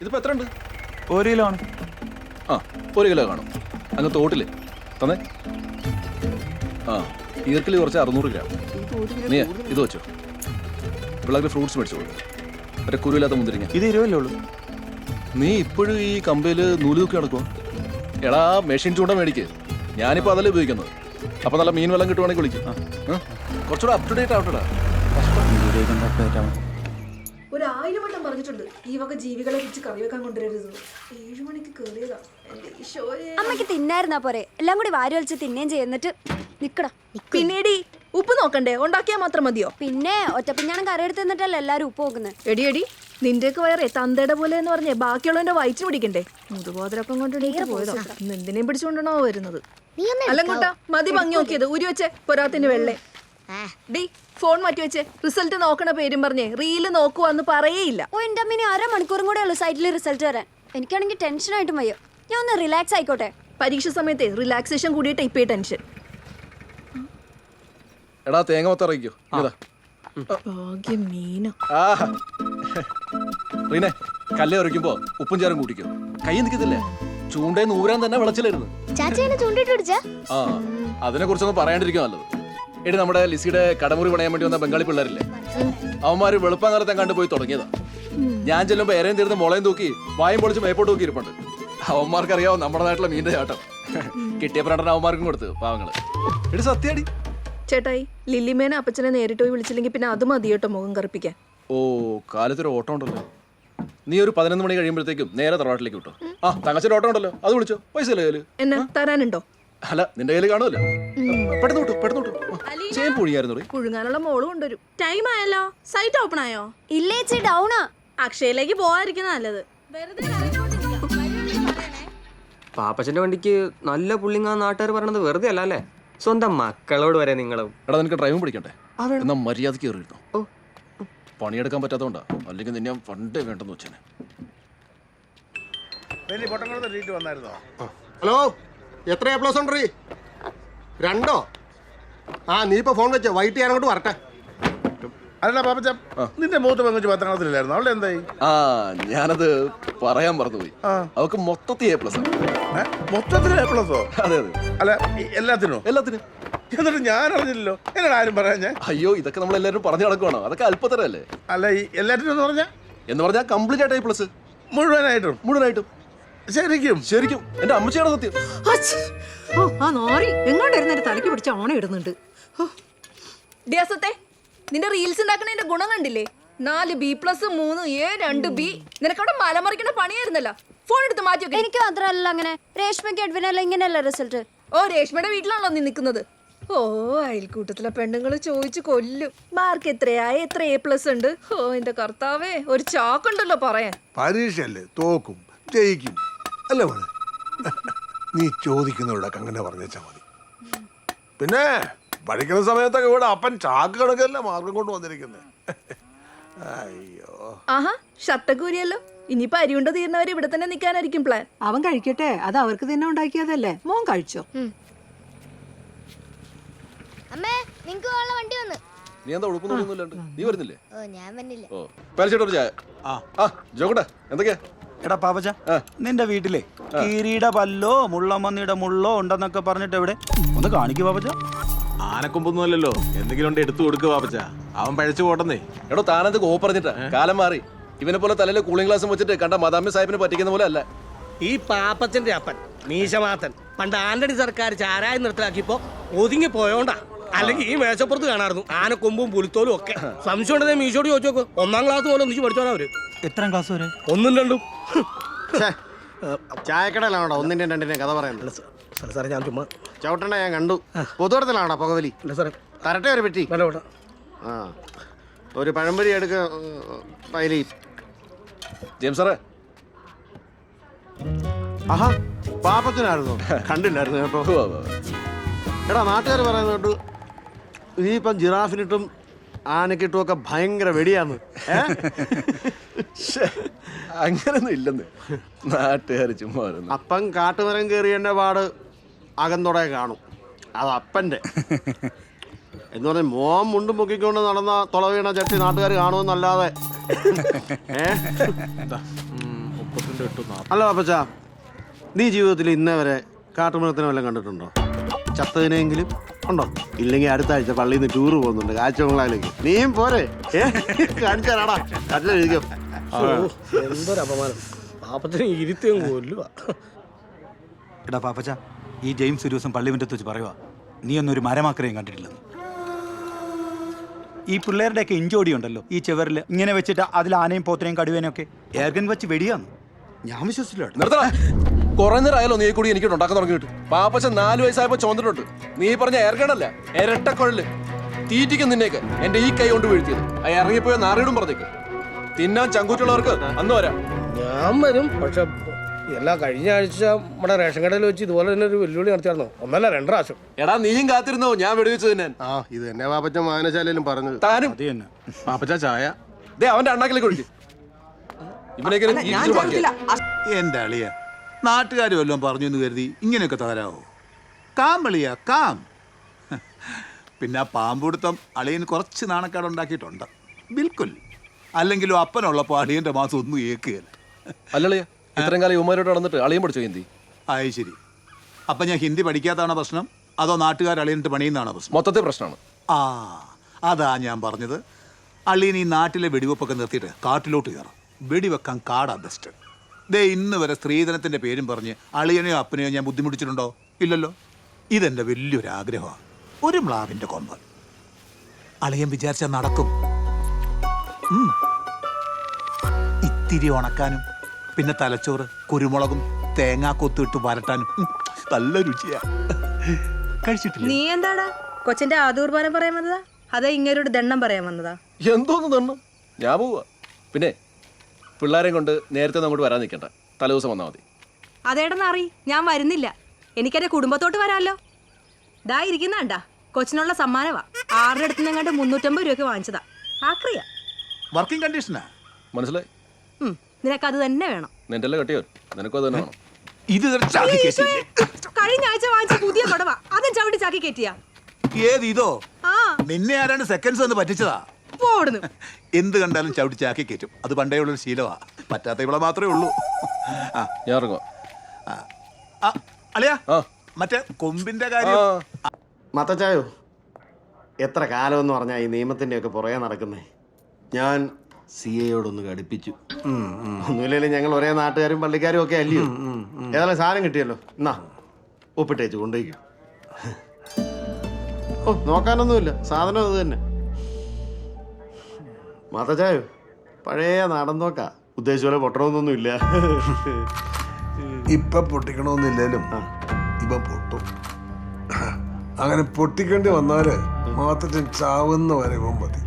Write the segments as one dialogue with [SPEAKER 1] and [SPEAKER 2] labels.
[SPEAKER 1] ഇതിപ്പോ എത്ര ഉണ്ട്
[SPEAKER 2] ഒരു കിലോ ആണ്.
[SPEAKER 1] ആ ഒരു കിലോ കാണും. അങ്ങ് തോട്ടിൽ തന്നേ. ആ ഈർക്കിൽ കുറച്ച് അറുന്നൂറ് ഗ്രാം. നീ ഇത് വെച്ചോ. പിള്ളേർക്ക് ഫ്രൂട്ട്സ് മേടിച്ചോളൂ മറ്റേ കുരുവില്ലാത്ത മുന്തിരിങ്ങ.
[SPEAKER 2] ഇത് ഇരുപല്ലേ ഉള്ളൂ?
[SPEAKER 1] നീ ഇപ്പോഴും ഈ കമ്പയിൽ നൂൽ തൂക്കി നടക്കുമോ എടാ മെഷീൻ ചൂണ്ട മേടിക്ക്. ഞാനിപ്പോൾ അതല്ലേ ഉപയോഗിക്കുന്നത്. അപ്പോൾ നല്ല മീൻ വെള്ളം കിട്ടുവാണെങ്കിൽ വിളിക്കും? കുറച്ചുകൂടെ അപ് ടു ഡേറ്റ് ആവട്ടെടാ.
[SPEAKER 3] പറഞ്ഞിട്ടുണ്ട്. ഈ വക ജീവികളെ കുറിച്ച് കറി വെക്കാൻ കൊണ്ടുവരരുത്. ഏഴു മണിക്ക് കയറിയതാ എന്റെ ഈശോയെ
[SPEAKER 4] അമ്മയ്ക്ക് തിന്നായിരുന്നാ പോരെ? എല്ലാം കൂടി വാരി വലിച്ച് തിന്നേം ചെയ്യുന്നിട്ട് നിക്കടാ.
[SPEAKER 3] പിന്നീടി ഉപ്പ് നോക്കണ്ടേ? ഉണ്ടാക്കിയാ മാത്രം മതിയോ?
[SPEAKER 4] പിന്നെ ഒറ്റപ്പിഞ്ഞാണ് കറി എടുത്ത് തിന്നിട്ടല്ലേ എല്ലാരും ഉപ്പ് നോക്കുന്നത്
[SPEAKER 3] എടി എടി. നിന്റെയൊക്കെ വയറേ തന്തയുടെ പോലെ എന്ന് പറഞ്ഞേ. ബാക്കിയുള്ളവന്റെ വായിച്ചു പിടിക്കണ്ടേ? മുതുകോതരപ്പം കൊണ്ട് എണീറ്റ് പോയതോ. എന്തിനേം പിടിച്ചുകൊണ്ടാണോ വരുന്നത്? അല്ലങ്കൂട്ടാ മതി ഭംഗി നോക്കിയത് ഉരി വെച്ചേ പൊരാത്തിന്റെ വെള്ളേ. ഡി ഫോൺ മാറ്റി വെച്ച് റിസൾട്ട് നോക്കണ പേരും പറഞ്ഞ്. റീൽ നോക്കുവാന്ന് പറയേയില്ല.
[SPEAKER 4] ഓ എന്റെ അര അരമണിക്കൂറും കൂടെ ഉള്ളു സൈറ്റിൽ റിസൾട്ട് വരാൻ. എനിക്കാണെങ്കിൽ ടെൻഷൻ ടെൻഷനായിട്ടും വയ്യോ. ഞാൻ ഒന്ന് റിലാക്സ് ആയിക്കോട്ടെ.
[SPEAKER 3] പരീക്ഷ സമയത്തെ റിലാക്സേഷൻ കൂടിയിട്ട് ഇപ്പേ ടെൻഷൻ
[SPEAKER 1] എടാ തേങ്ങ മൊത്തറിയിക്കോ ഇറങ്ങിക്കോ ഇതാ.
[SPEAKER 3] ഭാഗ്യം മീന.
[SPEAKER 1] ആ. റീനെ കല്ല് എറിക്കുമ്പോ ഉപ്പും ചേരും കൂട്ടിക്കോ. കൈ നിൽക്കത്തില്ലേ ചൂണ്ടേ നൂരാൻ തന്നെ വിളച്ചിലായിരുന്നു.
[SPEAKER 4] ചാച്ചേനെ ചൂണ്ടിട്ട് പിടിച്ചാ?
[SPEAKER 1] ആ അതിനെ കുറിച്ചൊന്നും പറയാണ്ടിരിക്കും നല്ലത്. എടി നമ്മുടെ ലിസിയുടെ കടമുറി പണയാൻ വേണ്ടി വന്ന ബംഗാളി പിള്ളേരില്ലേ? അവന്മാര് വെളുപ്പാങ്കാലത്തെ കണ്ടു പോയി തുടങ്ങിയതാ. ഞാൻ ചെല്ലുമ്പോ എരയും തീർന്ന് മുളയും തൂക്കി വായും പൊളിച്ച് മേപ്പോട്ട് തൂക്കി ഇരിപ്പുണ്ട് അവന്മാർക്കറിയാവോ നമ്മുടെ നാട്ടിലെ മീന്റെ ചാട്ടം? കിട്ടിയ പ്രണ്ടന അവന്മാർക്കും കൊടുത്ത് പാവങ്ങൾ. എടി സത്യടി.
[SPEAKER 3] ചേട്ടായി ലില്ലിമേനെ അപ്പച്ചനെ നേരിട്ട് പോയി വിളിച്ചില്ലെങ്കിൽ പിന്നെ അത് മതി കേട്ടോ മുഖം കറുപ്പിക്കാൻ.
[SPEAKER 1] ഓ കാലത്തൊരു ഓട്ടം ഉണ്ടല്ലോ. നീ ഒരു പതിനൊന്ന് മണി കഴിയുമ്പോഴത്തേക്കും നേരെ തറവാട്ടിലേക്ക് വിട്ടോ. ആ തങ്ങച്ചൊരു ഓട്ടം ഉണ്ടല്ലോ അത് വിളിച്ചോ. പൈസ
[SPEAKER 3] എന്നാ തരാനുണ്ടോ?
[SPEAKER 1] അല്ല നിന്റെ കയ്യിൽ കാണുമല്ലോ? പെട്ടെന്ന് വിട്ടു പെട്ടെന്ന് വിട്ടു ചെയ്യാൻ പൊഴിയായിരുന്നു
[SPEAKER 3] പുഴുങ്ങാനുള്ള മോൾ കൊണ്ടുവരും.
[SPEAKER 5] ടൈം ആയല്ലോ. സൈറ്റ് ഓപ്പൺ ആയോ?
[SPEAKER 4] ഇല്ലേച്ചി ഡൗണാ
[SPEAKER 5] അക്ഷയയിലേക്ക് പോവാതിരിക്കുന്ന നല്ലത്.
[SPEAKER 6] പാപ്പച്ചന്റെ വണ്ടിക്ക് നല്ല പുള്ളിങ്ങ നാട്ടുകാർ പറയണത് വെറുതെ അല്ല അല്ലേ? സ്വന്തം മക്കളോട് വരെ നിങ്ങളും
[SPEAKER 1] എടാ നിനക്ക് ഡ്രൈവും പഠിക്കണ്ടേ എന്നാ മര്യാദയ്ക്ക് കയറിയിരുന്നു. പണിയെടുക്കാൻ പറ്റാത്തോണ്ടാ. അല്ലെങ്കിൽ നിന്നെ ഫണ്ടേ വേണ്ടെന്ന് വെച്ചേനെ.
[SPEAKER 7] ഹലോ? എത്ര എ പ്ലസ് ഉണ്ട് രണ്ടോ? ആ നീ ഇപ്പൊ ഫോൺ വെച്ച. വൈകിട്ട് ഞാൻ അങ്ങോട്ട് വരട്ടെ.
[SPEAKER 8] അല്ല പാപ്പച്ച നിന്റെ മൂത്ത പെങ്കുച്ച് പത്താം ക്ലാസ്സിലായിരുന്നു അവളുടെ എന്തായി?
[SPEAKER 1] ആ ഞാനത് പറയാൻ മറന്നുപോയി. അവക്ക് മൊത്തത്തിൽ എ പ്ലസ്
[SPEAKER 8] മൊത്തത്തിൽ എ പ്ലസോ
[SPEAKER 1] അതെ അതെ.
[SPEAKER 8] അല്ല എല്ലാത്തിനോ?
[SPEAKER 1] എല്ലാത്തിനും.
[SPEAKER 8] എന്നിട്ട് ഞാൻ അറിഞ്ഞില്ലല്ലോ. എന്നോട് ആരും പറയാഞ്ഞേ ഞാൻ?
[SPEAKER 1] അയ്യോ ഇതൊക്കെ നമ്മൾ എല്ലാവരും പറഞ്ഞു നടക്കുവാണോ? അതൊക്കെ അല്പത്തരല്ലേ
[SPEAKER 8] അല്ല ഈ എല്ലാത്തിനും എന്ന് പറഞ്ഞാ?
[SPEAKER 1] എന്ന് പറഞ്ഞാൽ കംപ്ലീറ്റ് ആയിട്ട് എ പ്ലസ്
[SPEAKER 8] മുഴുവനായിട്ടും.
[SPEAKER 1] മുഴുവനായിട്ടും.
[SPEAKER 8] ശരിക്കും?
[SPEAKER 1] ശരിക്കും. എന്റെ അമ്മച്ചിയാണ് സത്യം.
[SPEAKER 3] ഓ ആ നോറി. എങ്ങോട്ടായിരുന്നു തലയ്ക്ക് പിടിച്ച ഓണം ഇടുന്നുണ്ട്. ദിവസത്തെ നിന്റെ റീൽസ് ഉണ്ടാക്കുന്നതിന്റെ ഗുണം കണ്ടില്ലേ? നാല് ബി പ്ലസ് മൂന്ന് എ രണ്ട് ബി നിനക്കവിടെ മലമറിക്കുന്ന പണിയായിരുന്നല്ലോ. ഫോൺ എടുത്ത് മാറ്റി വെക്ക്.
[SPEAKER 4] എനിക്ക് മാത്രമല്ല അങ്ങനെ. രേഷ്മയ്ക്ക് എഡ്വിനല്ല ഇങ്ങനെയല്ല റിസൾട്ട്
[SPEAKER 3] ഓ രേഷ്മയുടെ വീട്ടിലാണല്ലോ നീ നിൽക്കുന്നത് ഓ അയൽക്കൂട്ടത്തിലെ പെണ്ണുങ്ങൾ ചോദിച്ചു കൊല്ലും. മാർക്ക് എത്രയാ? എത്ര എ പ്ലസ് ഉണ്ട്? ഓ എന്റെ കർത്താവേ ഒരു ചാക്കുണ്ടല്ലോ പറയാൻ.
[SPEAKER 9] പരീക്ഷയല്ലേ? തോക്കും ജയിക്കും. അല്ല മോനെ നീ ചോദിക്കുന്നവരോടൊക്കെ അങ്ങനെ പറഞ്ഞാൽ മതി. പിന്നെ പഠിക്കുന്ന സമയത്തൊക്കെ ഇവിടെ അപ്പൻ ചാക്ക് കണക്കല്ല മാർഗം കൊണ്ട് വന്നിരിക്കുന്നത് അയ്യോ.
[SPEAKER 3] ആഹാ ഷട്ടക്കൂരിയല്ലോ ഇനിയിപ്പോ അരിയുണ്ട് തീർന്നവർ ഇവിടെ തന്നെ നിൽക്കാനായിരിക്കും പ്ലാൻ
[SPEAKER 10] അവൻ കഴിക്കട്ടെ. അത് അവർക്ക് തന്നെ ഉണ്ടാക്കിയതല്ലേ. മോൻ കഴിച്ചോ?
[SPEAKER 4] അമ്മേ നിങ്ങക്ക് ഉള്ള വണ്ടി വന്ന്.
[SPEAKER 1] നീ എന്താ ഉടുപ്പൊന്നുമില്ലാണ്ട് നീ വരുന്നില്ലേ?
[SPEAKER 4] ഓ ഞാൻ വന്നില്ല.
[SPEAKER 1] ഓ പാലിച്ചേട്ടൊരു ചായ.
[SPEAKER 2] ആ.
[SPEAKER 1] ആ ജോക്കട്ടെ എന്തൊക്കെയാ?
[SPEAKER 2] എടാ പാപ്പച്ച നിന്റെ വീട്ടിലെ കീരിയുടെ പല്ലോ മുള്ളമ്മന്നിയുടെ മുള്ളോ ഉണ്ടെന്നൊക്കെ പറഞ്ഞിട്ട് എവിടെ? ഒന്ന് കാണിക്കൂ പാപ്പച്ച
[SPEAKER 11] ആനക്കൊമ്പൊന്നും അല്ലല്ലോ. എന്തെങ്കിലും ഉണ്ട് എടുത്തു കൊടുക്കുക പാപ്പച്ച അവൻ പഴച്ചു പോട്ടെന്നേ.
[SPEAKER 1] എടോ താനത് കോ പറഞ്ഞിട്ടാ? കാലം മാറി. ഇവനെ പോലെ തലയിൽ കൂളിംഗ് ഗ്ലാസ് വെച്ചിട്ട് കണ്ട മദാമി സാഹിബിനെ പറ്റിക്കുന്ന പോലെ അല്ല.
[SPEAKER 12] ഈ പാപ്പച്ചന്റെ അപ്പൻ മീശമാത്തൻ പണ്ട് ആന്റണി സർക്കാർ ചാരായം നിർത്തലാക്കിയപ്പോ ഒതുങ്ങി പോയോണ്ടാ. അല്ലെങ്കിൽ ഈ മേശപ്പുറത്ത് കാണാറുന്നു ആനക്കൊമ്പും പുലിത്തോലും ഒക്കെ. സംശയം ഉണ്ടെങ്കിൽ മീശോട് ചോദിച്ചു നോക്ക്. ഒന്നാം ക്ലാസ് പോലെ ഒന്നിച്ച് പഠിച്ചോളാം അവർ.
[SPEAKER 2] എത്ര ക്ലാസ് വരെ?
[SPEAKER 12] ഒന്നും രണ്ടും.
[SPEAKER 7] ചായക്കടയിലാണോ ഒന്നിന്റെ രണ്ടിന്റെ കഥ പറയുന്നത്.
[SPEAKER 12] സാറേ സാറേ ഞാൻ ചുമ്മാ
[SPEAKER 7] ചവിട്ടണ ഞാൻ കണ്ടു. പൊതുവടത്തിലാണോ പുകവലി?
[SPEAKER 12] സാറേ.
[SPEAKER 7] തരട്ടെ ഒരു
[SPEAKER 12] വേണ്ട
[SPEAKER 7] ആ. ഒരു പഴംപൊരി എടുക്ക പൈലി.
[SPEAKER 1] ജെയിംസ് സാറേ.
[SPEAKER 7] ആഹാ പാപ്പത്തിനായിരുന്നു. കണ്ടില്ലായിരുന്നു കേട്ടോ. എടാ നാട്ടുകാർ പറയുന്നത് കേട്ടു. നീ ഇപ്പം ജിറാഫിനിട്ടും ആനക്കിട്ടും ഒക്കെ ഭയങ്കര വെടിയാന്ന്.
[SPEAKER 1] അങ്ങനൊന്നും ഇല്ലെന്ന്. നാട്ടുകാർ ചുമ്മാ വരുന്നു
[SPEAKER 7] അപ്പം കാട്ടുമരം കയറിയതിന്റെ പാട് അകന്നോടെ കാണും. അത് അപ്പന്റെ എന്ന് പറഞ്ഞ മോൻ മുണ്ടും പൊക്കിക്കൊണ്ട് നടന്ന തുള വീണ ചട്ടി നാട്ടുകാർ കാണുമെന്നല്ലാതെ. അല്ല അപ്പച്ച നീ ജീവിതത്തിൽ ഇന്നേ വരെ കാട്ടുമരത്തിനെ വല്ലതും കണ്ടിട്ടുണ്ടോ? ചത്തതിനെങ്കിലും ഉണ്ടോ? ഇല്ലെങ്കിൽ അടുത്ത ആഴ്ച പള്ളിയിൽ നിന്ന് ടൂറ് പോകുന്നുണ്ട്. കാഴ്ചബംഗ്ലാവിലേക്ക് നീയും പോരെ. ഏ? നല്ല
[SPEAKER 12] എന്തൊരു അപമാനം. പാപ്പത്തിന് ഇരുത്തിയും കൊല്ലുക
[SPEAKER 2] എടാ പാപ്പച്ച ഈ ജെയിംസ് ഒരു ദിവസം പള്ളി മുറ്റത്ത് വെച്ച് പറയുക നീ ഒന്നും ഒരു കണ്ടിട്ടില്ല കണ്ടിട്ടില്ലെന്ന്. ഈ പിള്ളേരുടെയൊക്കെ ഇഞ്ചോടി ഉണ്ടല്ലോ ഈ ചെവറിൽ ഇങ്ങനെ വെച്ചിട്ട് അതിൽ ആനയും പോത്തനെയും കടുവേനെയും ഒക്കെ ഏർഗൻ വെച്ച് വെടിയാന്ന്. ഞാൻ വിശ്വസിച്ചില്ല കേട്ടോ.
[SPEAKER 1] നിർത്തടാ കുറെ നേരം ആയാലോ നീ കൂടി എനിക്ക് ഉണ്ടാക്കാൻ തുടങ്ങിയിട്ട് പാപ്പച്ച നാല് വയസ്സായപ്പോ ചോന്നിട്ടുണ്ട് നീ പറഞ്ഞ ഏർഗണല്ല ഇരട്ടക്കൊഴൽ തീറ്റിക്കും നിന്നേക്ക് എന്റെ ഈ കൈ കൊണ്ട് വീഴ്ത്തിയത്. ആ ഇറങ്ങിപ്പോയ നാറിയിടും പറഞ്ഞേക്ക്. തിന്നാൻ ചങ്കൂറ്റുള്ളവർക്ക് അന്ന് വരാം.
[SPEAKER 12] ഞാൻ വരും പക്ഷെ എല്ലാ കഴിഞ്ഞ ആഴ്ച നമ്മുടെ റേഷൻ കടയിൽ വെച്ച് ഇതുപോലെ തന്നെ ഒരു വെല്ലുവിളി നടത്തിയായിരുന്നു. ഒന്നല്ല രണ്ട് പ്രാവശ്യം.
[SPEAKER 1] എടാ നീയും കാത്തിരുന്നോ? ഞാൻ വെടിവെച്ചു തന്നെ.
[SPEAKER 8] ആ ഇത് തന്നെ പാപ്പച്ച വായനശാലയിലും പറഞ്ഞു
[SPEAKER 1] താനും.
[SPEAKER 2] അത് തന്നെ.
[SPEAKER 11] പാപ്പച്ച ചായ.
[SPEAKER 1] ദേ അവന്റെ അണ്ണാക്കിലേക്ക് ഒഴിക്കും. ഇവനൊക്കെ.
[SPEAKER 9] എന്റെ അളിയ നാട്ടുകാർ വല്ലതും പറഞ്ഞു എന്ന് കരുതി ഇങ്ങനെയൊക്കെ തകരാവോ? Calm വെളിയാ calm. പിന്നെ ആ പാമ്പുടുത്തം അളിയൻ കുറച്ച് നാണക്കേട് ഉണ്ടാക്കിയിട്ടുണ്ട്. ബിൽക്കുൽ. അല്ലെങ്കിലും അപ്പനുള്ളപ്പോൾ അളിയന്റെ മാസം ഒന്നും ഏക്കുകയില്ല
[SPEAKER 1] അല്ലളിയ ഇത്രയും കാലം യുവമാരോട് നടന്നിട്ട് അളിയും പഠിച്ചു ഹിന്ദി?
[SPEAKER 9] അത് ശരി. അപ്പം ഞാൻ ഹിന്ദി പഠിക്കാത്തതാണോ പ്രശ്നം? അതോ നാട്ടുകാർ അളിയനിട്ട് പണിയുന്നതാണോ പ്രശ്നം?
[SPEAKER 1] മൊത്തത്തിൽ പ്രശ്നമാണ്.
[SPEAKER 9] ആ അതാ ഞാൻ പറഞ്ഞത്. അളിയൻ ഈ നാട്ടിലെ വെടിവെപ്പൊക്കെ നിർത്തിയിട്ട് കാട്ടിലോട്ട് കയറാം. വെടിവെക്കാൻ കാടാ ബെസ്റ്റ് ദേ ഇന്ന് വരെ സ്ത്രീധനത്തിന്റെ പേരും പറഞ്ഞ് അളിയനെയോ അപ്പനെയോ ഞാൻ ബുദ്ധിമുട്ടിച്ചിട്ടുണ്ടോ? ഇല്ലല്ലോ. ഇതെന്റെ വലിയൊരു ആഗ്രഹമാണ് ഒരു മ്ലാവിന്റെ കൊമ്പ്. അളിയൻ വിചാരിച്ചാൽ നടക്കും. ഇത്തിരി ഉണക്കാനും പിന്നെ തലച്ചോറ് കുരുമുളകും തേങ്ങാ കൊത്തിട്ട് വരട്ടാനും. നല്ല രുചിയാ. കഴിച്ചിട്ടില്ല?
[SPEAKER 5] നീ എന്താടാ? കൊച്ചിന്റെ ആദൂർബാനം പറയാൻ വന്നതാ? അതാ ഇങ്ങനൊരു ദണ്ണം പറയാൻ വന്നതാ?
[SPEAKER 1] എന്തോന്ന് ദണ്ണം? ഞാൻ പോവാ. പിന്നെ പിള്ളേരെയും കൊണ്ട് നേരത്തെ ഒന്നും അങ്ങോട്ട് വരാൻ നിൽക്കണ്ട. തലേദിവസം വന്നാൽ മതി.
[SPEAKER 5] അതേടെന്നറി ഞാൻ വരുന്നില്ല. എനിക്കെന്റെ കുടുംബത്തോട്ട് വരാമല്ലോ ദാ ഇരിക്കുന്നാണ്ടാ കൊച്ചിനുള്ള സമ്മാനവാ. ആരുടെ അടുത്ത് നിന്നങ്ങാണ്ട് മുന്നൂറ്റമ്പത് രൂപയ്ക്ക് വാങ്ങിച്ചതാ. ആക്രിയ.
[SPEAKER 9] വർക്കിംഗ് കണ്ടീഷനാ
[SPEAKER 1] മനസ്സിലായി?
[SPEAKER 5] ഉം, നിനക്കത് തന്നെ വേണം.
[SPEAKER 1] നിന്റെ അല്ലേ കെട്ടിയോ നിനക്കും അത് തന്നെ വേണം.
[SPEAKER 9] ഇത് ചാക്കി കേസില്ലേ
[SPEAKER 5] കഴിഞ്ഞ ആഴ്ച വാങ്ങിച്ച പുതിയ കൊടവാ. അതും ചവിട്ടി ചാക്കി കയറ്റിയാ
[SPEAKER 9] ഏത് ഇതോ?
[SPEAKER 5] ആ.
[SPEAKER 9] നിന്നെ ആരാണ് സെക്കൻഡ്സ് എന്ന് പറ്റിച്ചതാ?
[SPEAKER 5] പോടുന്നു
[SPEAKER 9] എന്ത് കണ്ടാലും ചവിട്ടി ചാക്കി കയറ്റും. അത് പണ്ടേ ഉള്ളൊരു ശീലമാ. പറ്റാത്ത ഇവിടെ മാത്രമേ ഉള്ളൂ. ആ.
[SPEAKER 1] ഞാൻ ഇറങ്ങുക
[SPEAKER 9] ആ. ആ, അളിയാ
[SPEAKER 1] ആ.
[SPEAKER 9] മറ്റേ കൊമ്പിന്റെ കാര്യം.
[SPEAKER 7] മത്തച്ചായോ എത്ര കാലമെന്ന് പറഞ്ഞാൽ ഈ നിയമത്തിന്റെ ഒക്കെ പുറകെ നടക്കുന്നേ? ഞാൻ സി എയോടൊന്ന് ഘടിപ്പിച്ചു ഒന്നുമില്ലെങ്കിലും ഞങ്ങൾ ഒരേ നാട്ടുകാരും പള്ളിക്കാരും ഒക്കെ അല്ലയോ? ഏതായാലും സാധനം കിട്ടിയല്ലോ. എന്നാ ഒപ്പിട്ടേച്ച് കൊണ്ടുപോയിക്കും. ഓ നോക്കാനൊന്നുമില്ല. സാധനം അത് തന്നെ. മാത്തച്ചായോ പഴയ നാടൻ നോക്ക ഉദ്ദേശിച്ച പോലെ പൊട്ടണമെന്നൊന്നും ഇല്ല.
[SPEAKER 9] ഇപ്പൊ പൊട്ടിക്കണമെന്നില്ലേലും ഇപ്പൊ പൊട്ടും. അങ്ങനെ പൊട്ടിക്കേണ്ടി വന്നാൽ മാത്രം ചാവുന്ന വരെ മതി.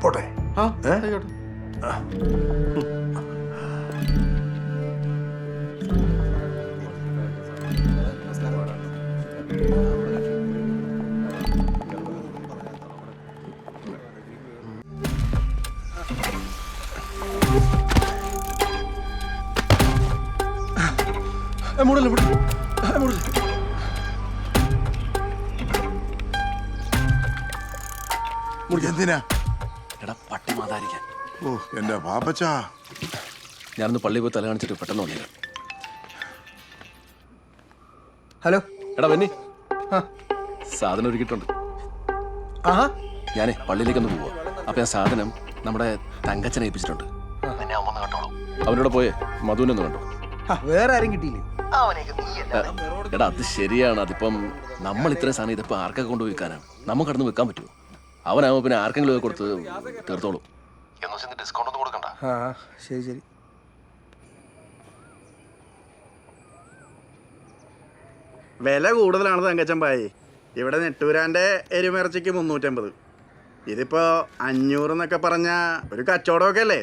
[SPEAKER 9] പോട്ടെ.
[SPEAKER 7] ആ ആയിക്കോട്ടെ.
[SPEAKER 9] എന്തിനാ?
[SPEAKER 1] എടാ പട്ടി മാതാരിക്കാൻ.
[SPEAKER 8] ഓ എന്റെ പാപ്പച്ചാ.
[SPEAKER 1] ഞാനൊന്ന് പള്ളി പോയി തല കാണിച്ചിട്ട് പെട്ടെന്ന് വന്നില്ല
[SPEAKER 6] ഹലോ.
[SPEAKER 1] എടാ ബെന്നി. സാധനം ഒരുക്കിയിട്ടുണ്ട്.
[SPEAKER 6] ആഹാ.
[SPEAKER 1] ഞാനേ പള്ളിയിലേക്കൊന്ന് പോവാ. അപ്പൊ ഞാൻ സാധനം നമ്മുടെ തങ്കച്ചനെ ഏൽപ്പിച്ചിട്ടുണ്ട്. നിന്നെ അവൻ വന്ന് കണ്ടോളൂ. അവനോട് പോയേ മധുവിനൊന്ന് കണ്ടു? കണ്ടോ
[SPEAKER 6] വേറെ ആരും കിട്ടിയില്ലേ?
[SPEAKER 1] എടാ അത് ശരിയാണ്. അതിപ്പം നമ്മൾ ഇത്രയും സാധനം ഇതിപ്പോ ആർക്കൊക്കെ കൊണ്ട് വിൽക്കാനാണ് നമുക്ക് കടന്ന് വിൽക്കാൻ പറ്റുമോ അവനാവുമ്പോ പിന്നെ ആർക്കെങ്കിലും ഒക്കെ കൊടുത്ത് തീർത്തോളൂ. ഡിസ്കൗണ്ട് ഒന്നും കൊടുക്കണ്ട.
[SPEAKER 6] ആ ശരി ശരി.
[SPEAKER 2] വില കൂടുതലാണ് തങ്കച്ചമ്പായി ഇവിടെ നെട്ടൂരാന്റെ എരുമിറച്ചിക്ക് മുന്നൂറ്റമ്പത്. ഇതിപ്പോ അഞ്ഞൂറ് എന്നൊക്കെ പറഞ്ഞ ഒരു കച്ചവടമൊക്കെ അല്ലേ?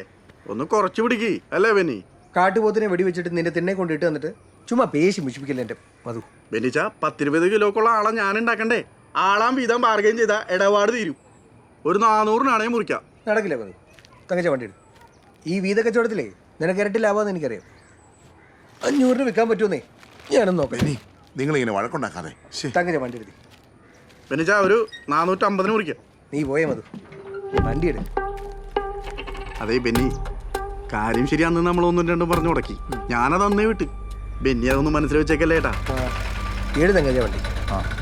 [SPEAKER 2] ഒന്ന് കുറച്ച് പിടിക്ക് അല്ലേ ബെന്നി?
[SPEAKER 6] കാട്ടുപോത്തിനെ വെടിവെച്ചിട്ട് നിന്റെ തിന്നെ കൊണ്ടിട്ട് വന്നിട്ട് ചുമ്മാ പേശി മുഷിപ്പിക്കില്ല എന്റെ മധു.
[SPEAKER 2] ബെന്നിച്ച പത്തിരുപത് കിലോക്കുള്ള ആളെ ഞാൻ ഉണ്ടാക്കണ്ടേ ആളാം വീതം ബാർഗൈൻ ചെയ്ത ഇടപാട് തീരും. ഒരു നാനൂറിനാണേ മുറിക്കാം.
[SPEAKER 6] നടക്കില്ല പറഞ്ഞു തങ്കച്ച വണ്ടി എടുത്തു ഈ വീത കച്ചവടത്തിലേ നിനക്ക് ഇരട്ടി ലാഭമെന്ന് എനിക്കറിയാം. അഞ്ഞൂറിന് വിൽക്കാൻ പറ്റുമെന്നേ ഞാനൊന്ന് നോക്കാം.
[SPEAKER 8] നിങ്ങൾ ഇങ്ങനെ വഴക്കുണ്ടാക്കാതെ. ശ്ശേ.
[SPEAKER 6] തങ്കച്ച വണ്ടി എടുത്തി
[SPEAKER 2] ബെന്നിച്ച ഒരു നാനൂറ്റമ്പതിന് മുറിക്കാം.
[SPEAKER 6] നീ പോയേ മതി. വണ്ടി എടു
[SPEAKER 2] അതേ ബെന്നി കാര്യം ശരിയാന്ന് അന്ന് നമ്മൾ ഒന്നും രണ്ടും പറഞ്ഞു മുടക്കി. ഞാനത് അന്നേ വിട്ട്. ബെന്നി അതൊന്നും മനസ്സിൽ വെച്ചേക്കല്ലേട്ടാ.
[SPEAKER 6] ഏഴ് തങ്കച്ച വണ്ടി.
[SPEAKER 1] ആ.